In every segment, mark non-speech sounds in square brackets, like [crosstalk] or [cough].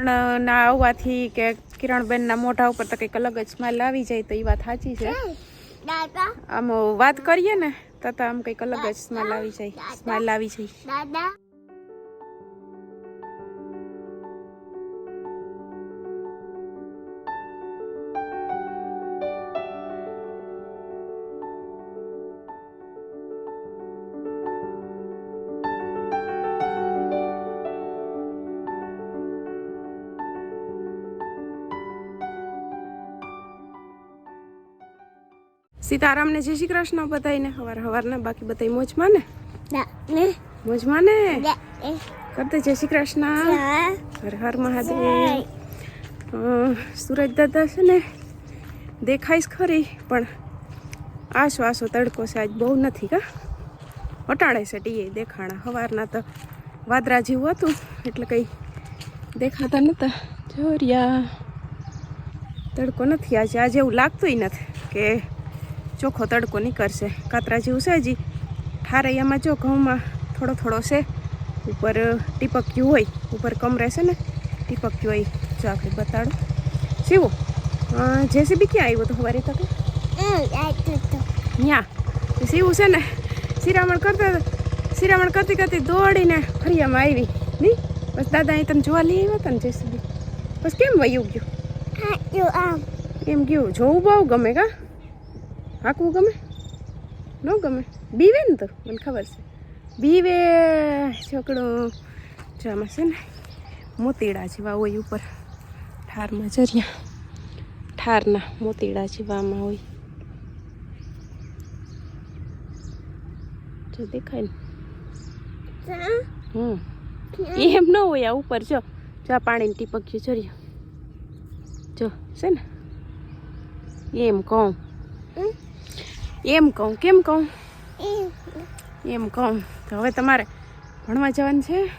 ના આવવાથી કે કિરણબેનના મોઢા ઉપર તો કંઈક અલગ જ સ્માઈલ આવી જાય તો એ વાત સાચી છે. આમ વાત કરીએ ને તો આમ કંઈક અલગ જ સ્માઈલ આવી જાય સ્માઇલ આવી જાય. સીતારામને જય શ્રી કૃષ્ણ બધાઈને હવાર હવારના બાકી બધા મોજમાં ને? મોજમાં ને? કરતે જય શ્રી કૃષ્ણ. હર હર મહાદેવ. સુરજ દાદા છે ને દેખાઈશ ખરી પણ આસો આસો તડકો છે આજ બહુ નથી કા? વટાણે છે ટીએ દેખાણા. સવારના તો વાદરા જેવું હતું એટલે કંઈ દેખાતા નહોતા જોરિયા. તડકો નથી આજે આજે એવું લાગતુંય નથી કે ચોખ્ખો તડકો નીકળશે. કાતરા જેવું છે હજી. ઠારૈયામાં જો ઘઉંમાં થોડો થોડો છે. ઉપર ટીપક્યું હોય. ઉપર કમરે છે ને ટીપક્યું હોય. જો આપણે બતાડો. શિવો જેસીબી ક્યાં આવ્યો તો સવારે તકે ન્યા. શિવું છે ને શિરામણ કરતા શિરામણ કરતી કરતી દોડીને ફરિયામાં આવી. નહીં બસ દાદા અહીં તમે જોવા લઈ આવ્યા હતા ને જેસીબી? બસ કેમ વયું ગયું? એમ ગયું. જોવું બહુ ગમે કા? હાંકવું ગમે? ન ગમે? બીવે ને તો મને ખબર છે. બીવે છોકડો જોવામાં છે ને મોતીડા જેવા હોય ઉપર ઠારમાં જરિયા. ઠારના મોતીડા જેવામાં હોય. જો દેખાય ને. હમ. એમ ન હોય આ ઉપર જો. જો આ પાણીની ટીપક્યું જરિયો. જો છે ને? એમ કહું. એમ કહું કેમ કહું? એમ. કહું. તો હવે તમારે ભણવા જવાનું છે?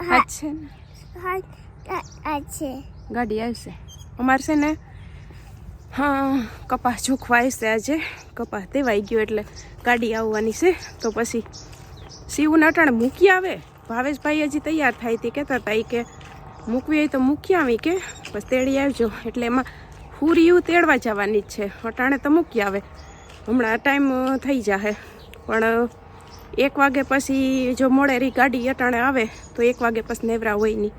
આજ છે ને? આ આ છે. ગાડી આવશે. અમારે છે ને હા કપાસ જોખવા આવશે આજે. કપાસ દેવાઈ ગયો એટલે ગાડી આવવાની છે. તો પછી શિવને અટાણે મૂકી આવે. ભાવેશભાઈ હજી તૈયાર થાય તે કહેતા હતા એ કે મૂકવી હોય તો મૂકી આવી કે બસ તેડી આવજો. એટલે એમાં હુરિયું તેડવા જવાની જ છે. અટાણે તો મૂકી આવે. હમણાં ટાઈમ થઈ જશે પણ એક વાગે પછી જો મોડેરી ગાડી અટાણે આવે, તો એક વાગે પછી નેવરા હોય નહીં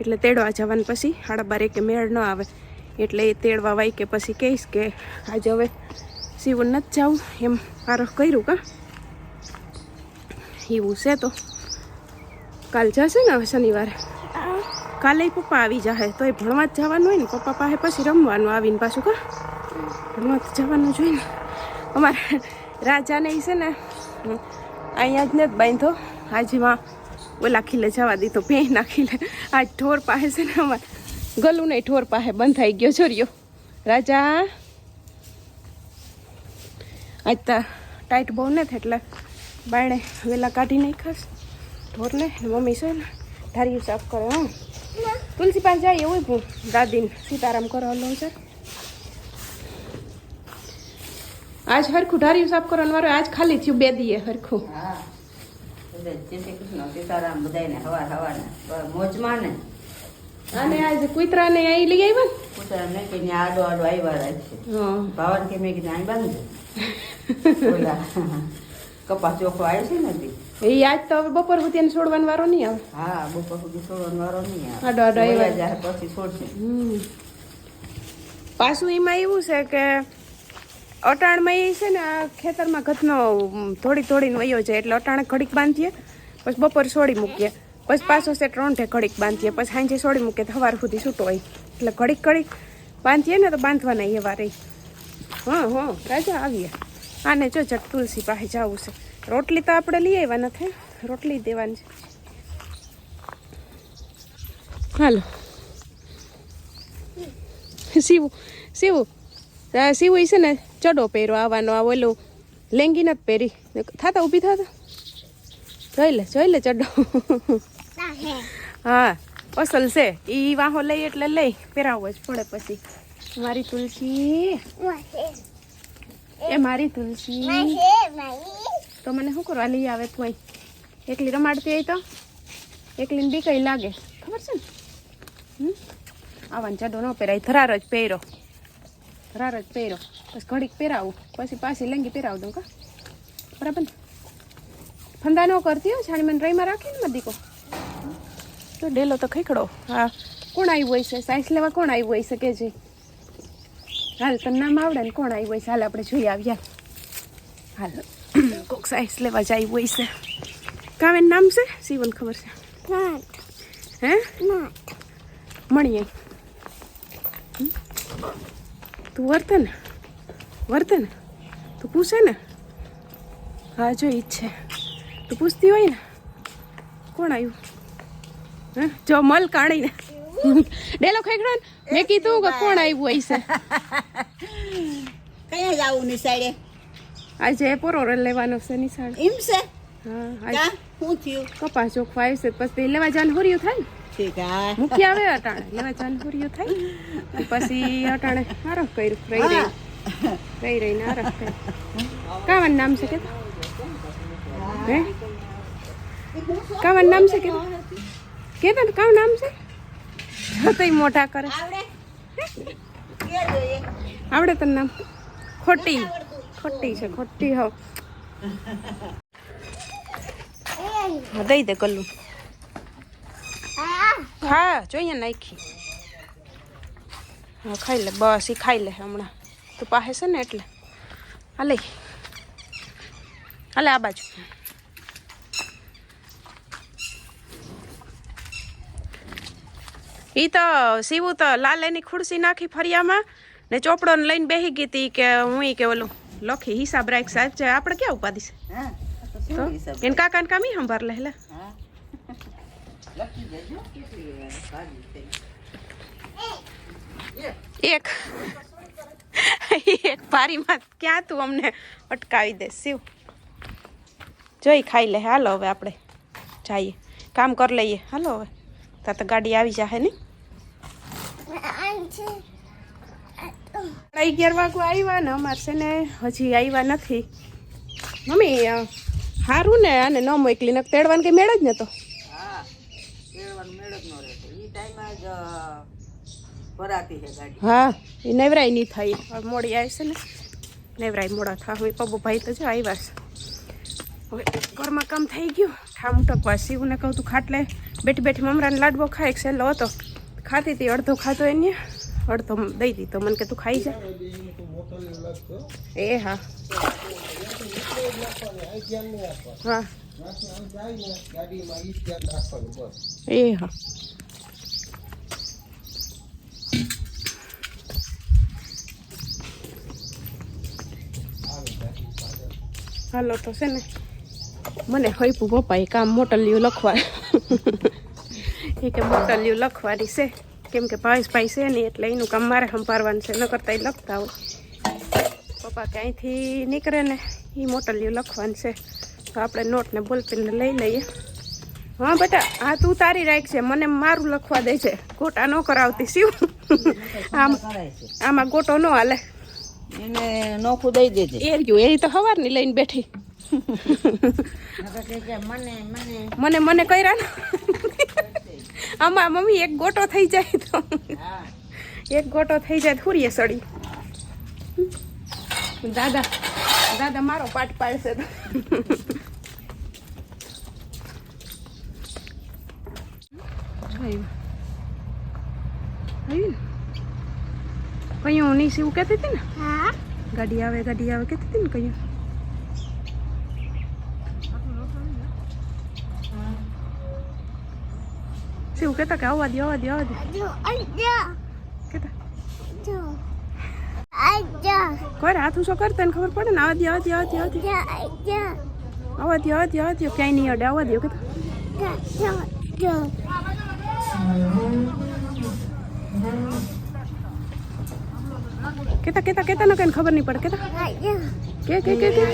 એટલે તેડવા જવાનું પછી સાડા બારે કે મેળ ન આવે. એટલે એ તેડવા વાય કે પછી કહીશ કે આજે હવે સીવું નથી જવું, એમ આરોહ કર્યું કા. એવું છે તો. કાલ જશે ને હવે શનિવારે? કાલે પપ્પા આવી જાય તો એ ભણવા જ જવાનું હોય ને, પપ્પા પાસે પછી રમવાનું આવીને પાછું કા. ભણવા જવાનું જોઈએ ને. અમારે રાજાને એ છે ને અહીંયા જ ને બાંધો. હાજીમાં ઓલા ખીલે જવા દીધો ભે નાખી લે આજ ઢોર પાસે છે ને અમારે ગલું નહીં ઢોર પાસે બંધાઈ ગયો જોરિયો રાજા, આજ તો ટાઈટ બહુ ને એટલે બાયણે વેલા કાઢી નહીં ખાસ ઢોરને મમ્મી છે ને ધાર્યું સાફ કરે હા તુલસી પાસે જાય એવું ભૂ, દાદીને સીતારામ કરો લો સર આજ હરખું ઢાર્યું સાફ કરવાનું વારો આજ ખાલી થયું બે દીએ હરખું. અને આજ કુતરાને અહીં લઈ આવ્યા કૂતરા મેં કે આડો આડો આવ્યા છે. ભાવન કે મેં કીધું આને બાંધજો કપાસ ચોખ્ખો આવ્યો છે ને. એ આજ તો હવે બપોર સુધી એને છોડવાનો વારો નહીં આવે. હા બપોર સુધી છોડવાનો વારો નહીં આવે. આડો આડો આવ્યા. પછી છોડશે. પાછું એમાં એવું છે કે અટાણમાં એ છે ને આ ખેતરમાં ઘતનો થોડી થોડીને વયો છે એટલે અટાણે ઘડીક બાંધીએ, પછી બપોર છોડી મૂકીએ, પછી પાછો છે ત્રણઠે ઘડીક બાંધીએ, પછી સાંજે છોડી મૂકીએ સવાર સુધી છૂટો હોય. એટલે ઘડીક ઘડીક બાંધીએ ને તો બાંધવાના એ વારે હા હા, રાજા આવીએ. આને જો જટ તુલસી પાસે જવું છે. રોટલી તો આપણે લઈ આવ્યા નથી, રોટલી દેવાની છે. હાલો. શિવ શિવ આ શિવ છે ને ચડો પહેરો આવવાનો, આ ઓલું લેંગી નથી પહેરી. થતા ઊભી, થતા. જોઈ લે જોઈ લે ચડો. હા, અસલ છે. એ વાહો લઈ એટલે લઈ પહેરાવવો જ પડે પછી. મારી તુલસી. એ મારી તુલસી. તો મને શું કરવા લઈ આવે તું એકલી રમાડતી હોય તો? એકલીને બી કઈ લાગે. ખબર છે ને? હમ? ચડો ન પહેરાય, ધરાર જ પહેરો. ધરાર જ પહેરો પછી ઘડીક પહેરાવું. પછી પાછી લેંગી પહેરાવ દઉં કા? બરાબર ને? ફંદા ન કરતી હો છાણી મને રહીમાં રાખીને મત દીકો. તો ડેલો તો ખીખડો. હા. કોણ આવ્યું હોય છે? સાયન્સ લેવા કોણ આવ્યું હોય છે કે જે? હાલ તને નામ આવડે ને કોણ આવ્યું હોય છે? હાલ આપણે જોઈ આવ્યા હાલ. કોક સાયન્સ લેવા જાય હોય છે. કાવેન નામ છે? સીવન ખબર છે? હે? મળીએ? તું વર્તે ને? વર્તે ને? તું પૂછે ને? હા જો ઈ છે. તું પૂછતી હોય ને? કોણ આવ્યું હે? જો મલ કાઢીને ડેલો ખેકડો ને? મેં કીધું કે કોણ આવ્યું હોય છે કયા જાવું નિશાળે આજે પોરો લેવાનો છે નિશાળ. એમ છે? હા શું થયું? કપાસ છે આવશે પછી લેવા જવાનું હોર્યું થાય ને? હા મૂકી આવે અટાણે. એવા હોર્યું થાય. પછી અટાણે આરફ કર્યું. રહી રહી રહી રહીને આરફ કર્યું. કાવાનું નામ છે કે હે. કાવાનું નામ છે કે કેતા કામ કાવ નામ છે? તઈ મોટા કરે. આવડે. તને નામ? ખોટી. ખોટી છે ખોટી હો દઈ દે કલ્લું. હા જોઈએ નાખી. હા ખાઈ લે બસ એ ખાઈ લે હમણાં. તું પાસે છે ને એટલે. હાલે હાલે આ બાજુ. એ તો સીવું તો લાલેની ખુરશી નાખી ફરિયામાં ને ચોપડો ને લઈને બેસી ગઈ હતી કે હું કે ઓલું લખી હિસાબ રાખ સાહેબ છે આપણે ક્યાં ઉપાધિ છે? એને કાકા ને કામી સંભાર લે હા લખી દેજો કેટલી ભાજી થઈ એક. એક. પારીમાં ક્યાં તું અમને અટકાવી દે? શિવ. જોઈ, ખાઈ લે. હાલો હવે આપણે જઈએ. કામ કરી લઈએ. હાલો હવે. તા તો ગાડી આવી જાહે ને? અગિયાર વાગુ આવ્યા ને. અમારે છે ને હજી આવ્યા નથી. મમ્મી સારું ને? આને ન મોકલી. ને તેડવાનું કંઈ મેળ જ નતો હા કેળવાનું મેળ જ ન રહેતો એ ટાઈમે જ અ, ભરાતી છે ગાડી હા, એ નેવરાય નહીં થાય. મોડી મોડી છે ને. નેવરાય મોડા થા. હવે પપ્પુ ભાઈ તો જો આવ્યા હવે ઘરમાં કામ થઈ ગયું. ઠામ ટકવા શિવને કહું તું ખાટલે બેઠી બેઠી મમરાને લાડવો ખાય. સહેલો હતો. ખાતી હતી, અડધો ખાતો એને. અડધો દઈ દીધો. મને કે તું ખાઈ જા. એ હા. હા. એ હા. હાલો તો છે ને, મને હૈપું પપ્પાએ કામ મોટલિયું લખવા એ કે મોટલિયું લખવાની છે. કેમ કે ભાવેશભાઈ છે નહીં એટલે એનું કામ મારે સંભાળવાનું છે ન કરતા એ લખતા હોય. પપ્પા ક્યાંયથી નીકળે ને એ મોટલિયું લખવાનું છે. તો આપણે નોટ ને બોલપેનને લઈ લઈએ. હા બેટા, હા તું તારી રાખજે મને મારું લખવા દે છે ગોટા ન કરાવતી શિવ આમ આમાં ગોટો ન હાલે. એને નોખું દઈ દેજે. એ રહ્યું, એ તો સવારની લઈને બેઠી. મને મને કર્યા ને. આમાં મમ્મી એક ગોટો થઈ જાય તો. એક ગોટો થઈ જાય થોડીએ સડી. દાદા દાદા મારો પાઠ પાડશે. આવ્યું. ને કયું નહીં એવું કહેતી હતી ને હા ગાડી આવે ગાડી આવે કહેતી હતી ને કયું શું કહેતા કે આવવા દે આવવા દે આવવા દે જો આજા કહેતા જો આજા કોર હાથ ઊંચો કર તને ખબર પડે ને આવવા દે આવવા દે આવવા દે આજા આજા આવવા દે આવવા દે આવવા દે ક્યાંય નહીં અડે આવવા દે કહેતા જો જો કેતા કેતા કેતા ન કઈ ખબર નહીં પડે, કેતા. કે કે કે કે?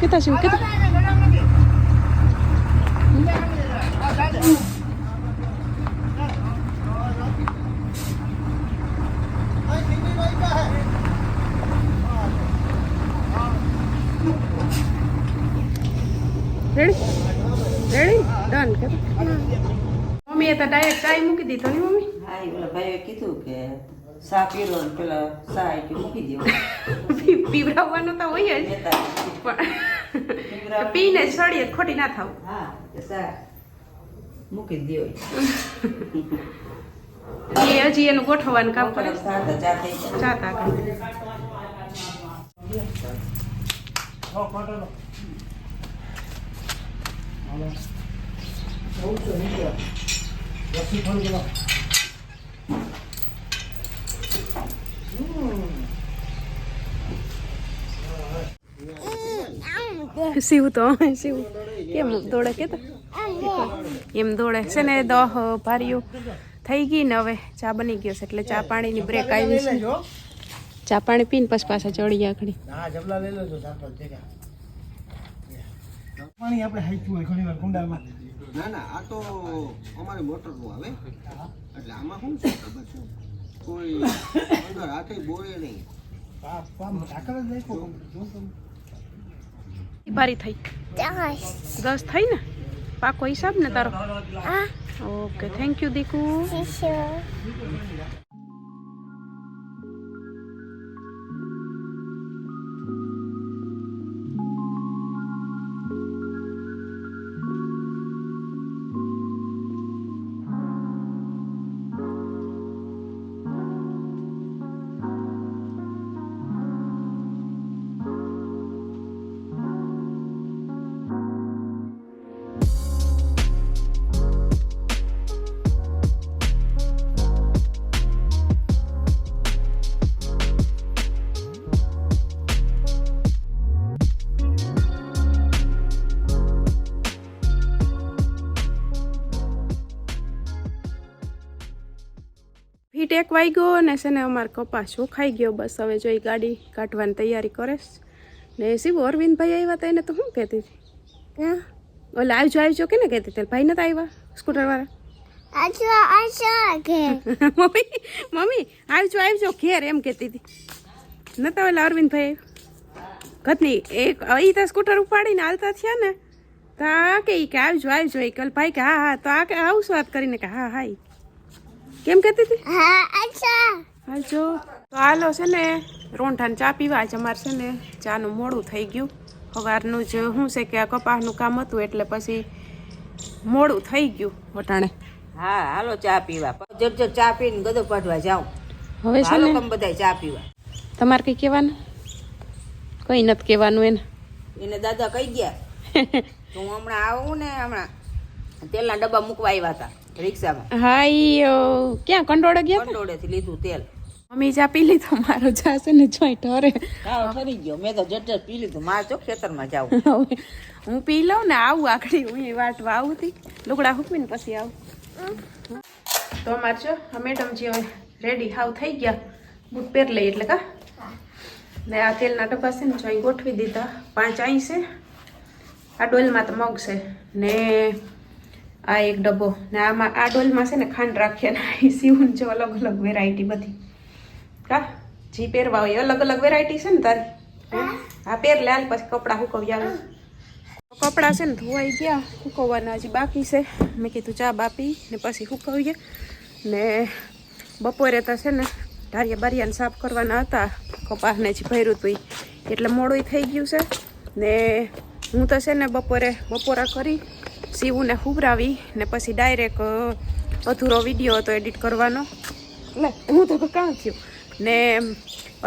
કેતા શું કેતા રેડી રેડી ડન કે મમ્મીએ તો ડાયરેક્ટ ચાય મૂકી દીધો ને મમ્મી હા એ ઓલા ભાઈએ કીધું કે સા પીરો પેલા સા એટલે કે મૂકી દેવો પીવડાવવાનું તો હોય જ. પણ પીને સળીએ ખોટી ના થાવ. હા સા મૂકી દેવો એ હજી એનું ગોઠવવાનું કામ કરે. તો ચા તા કરે. શિવ તો શિવ. કેમ દોડે કે એમ દોડે. છે ને દહ ભાર્યું થઈ ગઈ ને હવે ચા બની ગયો છે એટલે ચા પાણીની બ્રેક આવી છે. ચા પાણી પીને પછી પાછા ચડી આખડી પાણી આપણે હાઈતું હોય ઘણી વાર કુંડામાં. ના ના આ તો અમારે મોટરનું આવે. એટલે આમાં શું ખબર છે? કોઈ અંદર હાથે નહીં. ભારી થઈ. દસ થઈ ને? પાકો હિસાબ ને તારો? ઓકે થેન્ક યુ દીકુ. શીશો એક વાગ્યો ને છે ને અમારે કપાસ સુખાઈ ગયો. બસ હવે જો એ ગાડી કાઢવાની તૈયારી કરે ને શિવ અરવિંદભાઈ આવ્યા હતા એને તો શું કહેતી હતી? ક્યાં ઓલા આવજો આવજો કે ને કહેતી હતી? ભાઈ નતા આવ્યા સ્કૂટરવાળા [laughs] મમ્મી મમ્મી આવજો આવજો ઘેર એમ કહેતી હતી. નતા ઓલા અરવિંદભાઈ ઘટની એક અહીં તો સ્કૂટર ઉપાડીને હાલતા થયા ને. તો આ કે આવજો આવજો એ કલ ભાઈ કે હા હા તો આ કે આવું વાત કરીને કે હા હા. કેમ કહેતી હતી? હા આજો હાલજો તો હાલો છે ને રોંઠાને ચા પીવા જ અમારે છે ને ચાનું મોડું થઈ ગયું. સવારનું જ શું છે કે આ કપાસનું કામ હતું એટલે પછી મોડું થઈ ગયું વટાણે. હા હાલો ચા પીવા. જબ ચા પીને ગદો પાડવા જાઉં. હવે છે હાલો ને? તમે બધા ચા પીવા. તમારે કંઈ કહેવાનું? કંઈ નથી કહેવાનું એને. એને દાદા કહી ગયા. [laughs] હું હમણાં આવું ને હમણાં. તેલના ડબ્બા મૂકવા આવ્યા હતા. રિક્ષામાં. હા ઈ ક્યાં કંડોળે ગયા? કંડોળેથી લીધું તેલ. મમ્મી ચા પી લીધો મારો ચા છે ને જોઈ ઢોરે. તારો ઠરી ગયો. મેં તો જટ જટ પી લીધું. મારે તો ખેતરમાં જાવું. હું પી લઉં ને આવું આખડી હું એ વાટવા આવું હતી લુગડા હૂકવીને પછી આવું. તો અમારે જો મેડમજી હવે રેડી હાવ થઈ ગયા. બૂટ પહેર લઈ એટલે કા? ને આ તેલના ડબ્બા છે ને જો અહીં ગોઠવી દીધા. પાંચ અહીં છે. આ ડોલમાં તો મગ છે. ને આ એક ડબ્બો. ને આમાં આ ડોલમાં છે ને ખાંડ રાખીએ ને અહીં સીવું છે અલગ અલગ વેરાયટી બધી. કા જી પહેરવા હોય અલગ અલગ વેરાયટી છે ને તારી? હા? પહેર લે, હાલ પછી કપડાં સુકવી આવે. કપડાં છે ને ધોવાઈ ગયા, સુકવવાના હજી બાકી છે. મેં કીધું ચા બાપી ને પછી હુકવીએ ને બપોરે તો છે ને ઢારિયા બારિયાને સાફ કરવાના હતા. કપાસને હજી ભર્યું હતું એટલે મોડું થઈ ગયું છે. ને હું તો છે ને બપોરે બપોરા કરી સીવુંને ખુબરાવી ને પછી ડાયરેક્ટ અધૂરો વીડિયો હતો એડિટ કરવાનો. એટલે હું તો કાં થયું? ને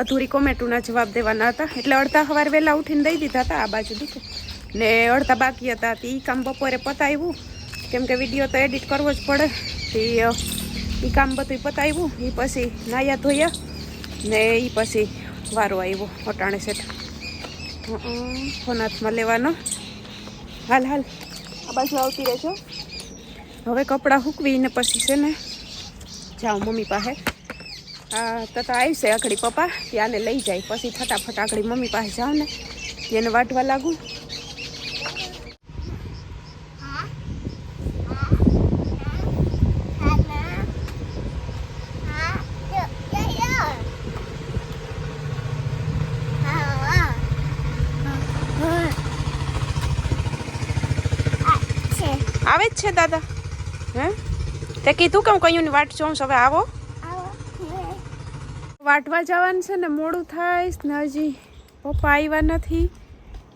અધૂરી કોમેન્ટોના જવાબ દેવાના હતા. એટલે અડધા સવાર વહેલા ઉઠીને દઈ દીધા હતા આ બાજુ દીધું ને અડધા બાકી હતા. તે કામ બપોરે પતાવ્યું. કેમ કે વીડિયો તો એડિટ કરવો જ પડે. તે એ કામ બધું પતાવ્યું. એ પછી નાયા ધોયા. ને એ પછી વારો આવ્યો અટાણે સેઠ ફોન હાથમાં લેવાનો. હાલ હાલ. આ બાજુ આવતી રહેજો. હવે કપડાં સૂકવીને પછી છે ને જાઓ મમ્મી પાસે. આ તતા આવશે આકડી પપ્પા ત્યાંને લઈ જાય. પછી ફટાફટ આકડી મમ્મી પાસે જાઓ ને એને વાટવા લાગું હા હા yo yo yo હા હા આવે જ છે, દાદા? હે? તે કીધું કે કયું ની વાટ જોઉં હવે આવો. વાટવા જવાનું છે ને, મોડું થાય ને હજી પપ્પા આવ્યા નથી.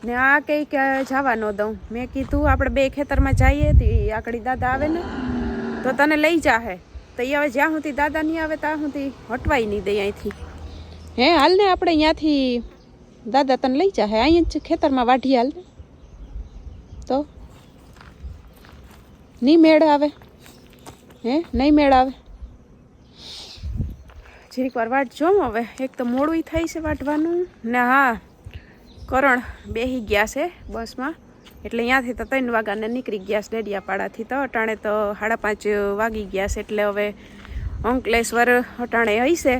ને આ કંઈક જવા ન દઉં. મેં કીધું આપણે બે ખેતરમાં જઈએ તો આકડી દાદા આવે ને, તો તને લઈ જાહે. તો એ હવે જ્યાં સુધી દાદા નહીં આવે, ત્યાં સુધી હટવાય નહીં દે અહીંથી. હે, હાલ ને આપણે અહીંયાથી દાદા તને લઈ જાહે. અહીંયા જ ખેતરમાં વાઢી હાલ. ને તો નહીં મેળ આવે? હે? નહીં મેળ આવે? જરીક વાર વાટ જોઉં હવે. એક તો મોડું થાય છે વાટવાનું ને હા, કરણ બેહી ગયા છે બસમાં. એટલે અહીંયાથી તો ત્રણ વાગ્યાને નીકળી ગયા છે ડેડિયાપાડાથી તો. અટાણે તો સાડા પાંચ વાગી ગયા છે એટલે હવે અંકલેશ્વર અટાણે હશે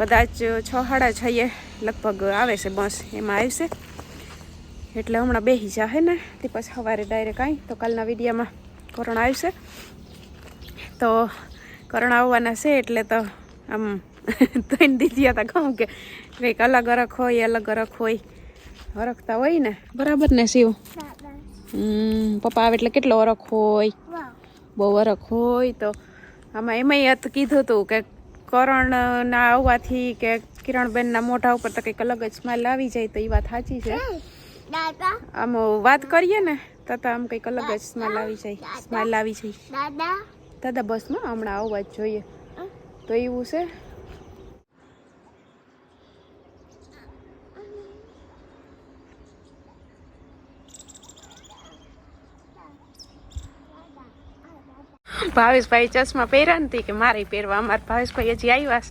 કદાચ છ સાડા છએ લગભગ આવે છે બસ એમાં આવશે એટલે હમણાં બેસી જાહે ને. તે પછી સવારે ડાયરેક્ટ આવી તો કાલના વિડીયામાં કરણ આવશે તો કરણ આવવાના છે એટલે તો આમ ત્રણ દીધી હતા કહું કે કંઈક અલગ અરખ હોય અલગ અરખ હોય. હરખતા હોય ને. બરાબર ને શિવ? પપ્પા આવે એટલે કેટલો અરખ હોય? બહુ અરખ હોય તો આમાં એમાંય હતું કીધું હતું કે કરણના આવવાથી કે કિરણબેનના મોઢા ઉપર તો કંઈક અલગ જ સ્માઈલ આવી જાય તો એ વાત સાચી છે. આમ વાત કરીએ ને. તો તો આમ કંઈક અલગ જ સ્માઈલ આવી જાય. સ્માઈલ આવી જાય. દાદા બસમાં હમણાં આવવા જ જોઈએ. તો એવું છે? ભાવેશભાઈ ચશ્મા પહેર્યા નથી કે મારે પહેરવા. અમારે ભાવેશભાઈ હજી આવ્યા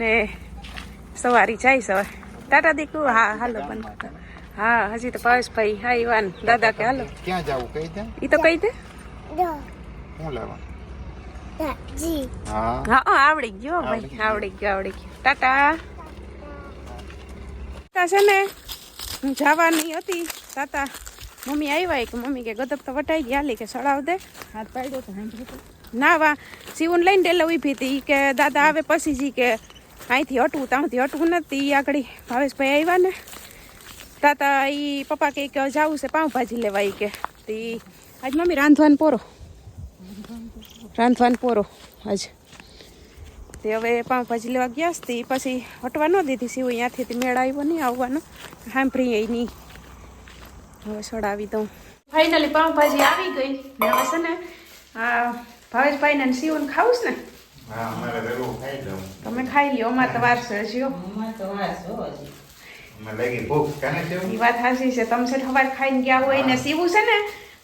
ને સવારી જાય સવાર. ટાટા દીકુ હા, હાલો બન હા હજી તો ભાવેશભાઈ હા ને. દાદા કે હાલો. ક્યાં જવું કઈ દે. એ તો કહી દે. હું લેવા? જી હા. હા આવડી ગયો ભાઈ. આવડી ગયો. આવડી ગયો ટાટા. ટાટા છે ને હું જવાની હતી. તાતા મમ્મી આવ્યા કે મમ્મી કે ગદબ તો વટાઈ ગયા હાલી કે સડાવ દે. હાથ પાડ્યો તો ના વા સીવન લઈને ડેલે ઊભી હતી. ઈ કે દાદા આવે પછી જી કે અહીંથી હટવું ત્યાંથી હટવું નથી. ઈ આગળ ભાવેશભાઈ આવ્યા ને. તાતા એ પપ્પા કહે કે જવું છે પાઉંભાજી લેવા ઈ કે. તે આજ મમ્મી રાંધવાનું પોરો. રાંધવાનું પોરો આજ. તે હવે પાઉંભાજી લેવા ગયા હતી પછી હટવા ન દીધી સિવું અહીંયાથી તે મેળ આવ્યો નહીં આવવાનો. સાંભળી એ નહીં. હવે સડાવી દઉં. ફાઇનલી પાઉંભાજી આવી ગઈ. ને હવે છે ને આ ભાવેશભાઈ ને સીવું ખાવું ને? તમે ખાઈ લ્યો અમારે તો વારસો છે હજી. લાગી ભૂખ કાને કેવું વાત સાચી છે. તમે છે ખાઈને ગયા હોય ને સીવું છે ને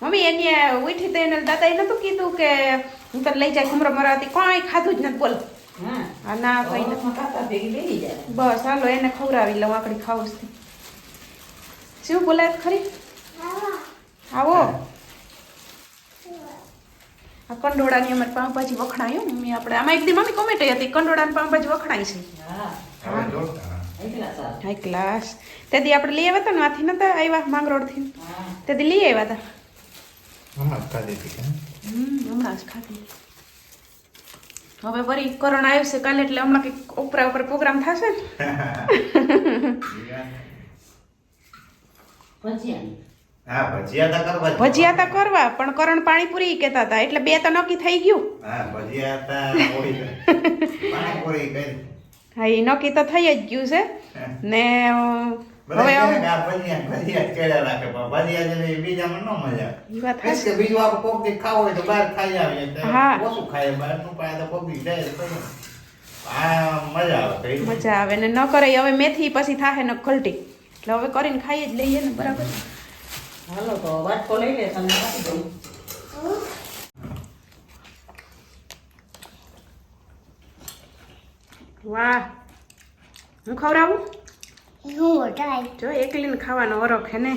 મમ્મી એને ઉઠી તો એને દાદાએ નતું કીધું કે હું તને લઈ જાય ખમરો મરાવતી કોઈ ખાધું જ નથી બોલ. હા. ના કઈ નથી. બસ હાલો એને ખવડાવી લઉં આકડી ખાવું છે. શું બોલાય ખરી? આવો. આ કંડોળાની અમારે પાઉંભાજી વખણાય મમ્મી. આપણે આમાં એક દી મમ્મી કોમેન્ટ હતી કંડોળાની પાઉંભાજી વખણાય છે. જોતા હાઈ ક્લાસ. તેથી આપણે લઈ આવ્યા હતા ને આથી નતા આવ્યા માંગરોળથી. તેથી લઈ આવ્યા હતા હમણાં જ ખાધી હતી કે? હમ, હમણાં જ ખાધી. હવે વરી કોરોના આવશે કાલે એટલે હમણાં કંઈક ઉપરા ઉપર પ્રોગ્રામ થશે ને. [laughs] ભજીયા? તો કરવા જ. ભજીયા કરવા પણ કરણ પાણીપુરી કહેતા હતા એટલે બે તો નક્કી થઈ ગયું. [laughs] હા એ નક્કી તો થઈ જ ગયું છે ને હવે મજા આવે ને ન કરે હવે મેથી પછી થાહે ને ખલટી એટલે હવે કરીને ખાઈ જ લઈએ ને બરાબર હાલો તો વાટકો લઈ લે તમને આપી દઉં વાહ. હું ખવડાવું? હું જો એકલીને ખાવાનો ઓરખ હે ને.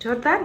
જોરદાર?